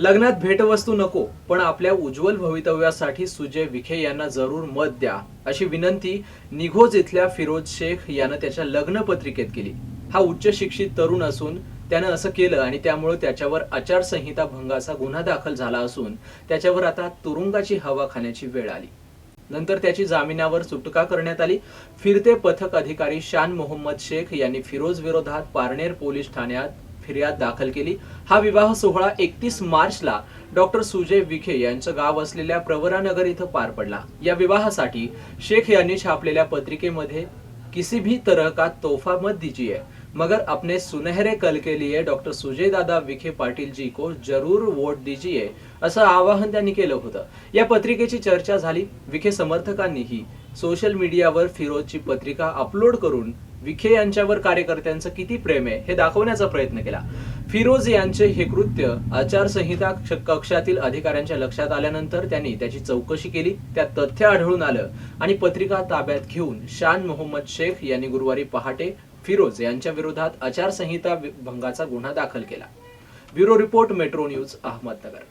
लग्नात भेटवस्तू नको पण आपल्या उज्ज्वल भवितव्यासाठी सुजय विखे यांना जरूर मत द्या अशी विनंती निघोज इथल्या फिरोज शेख यानं त्याच्या लग्न पत्रिकेत केली. हा उच्च शिक्षित तरुण असून त्यानं असं केलं आणि त्यामुळे त्याच्यावर आचारसंहिता भंगाचा गुन्हा दाखल झाला असून त्याच्यावर आता तुरुंगाची हवा खाण्याची वेळ आली. नंतर त्याची जामिनावर सुटका करण्यात आली. फिरते पथक अधिकारी शान मोहम्मद शेख यांनी फिरोज विरोधात पारनेर पोलीस ठाण्यात फिर्याद दाखल केली. हा विवाह सोहळा एकतीस मार्चला डॉक्टर सुजय विखे यांचं गाव असलेल्या प्रवरानगर इथं पार पडला. या विवाहासाठी शेख यांनी छापलेल्या पत्रिकेमध्ये किसी भी तरह का तोहफा मत दीजिए. मगर अपने सुनहरे कल के लिए डॉक्टर सुजय दादा विखे पाटील जी को जरूर वोट दीजिए असं आवाहन त्यांनी केलं होतं. या पत्रिकेची चर्चा झाली. विखे समर्थकांनीही सोशल मीडियावर फिरोजची पत्रिका अपलोड करून विखे यांच्यावर कार्यकर्त्यांचं किती प्रेम आहे हे दाखवण्याचा प्रयत्न केला. फिरोज यांचे हे कृत्य आचारसंहिता कक्षातील अधिकाऱ्यांच्या लक्षात आल्यानंतर त्यांनी त्याची चौकशी केली त्यात तथ्य आढळून आलं आणि पत्रिका ताब्यात घेऊन शान मोहम्मद शेख यांनी गुरुवारी पहाटे फिरोज यांच्या विरोधात आचारसंहिता भंगाचा गुन्हा दाखल केला. Bureau report Metro News Ahmednagar.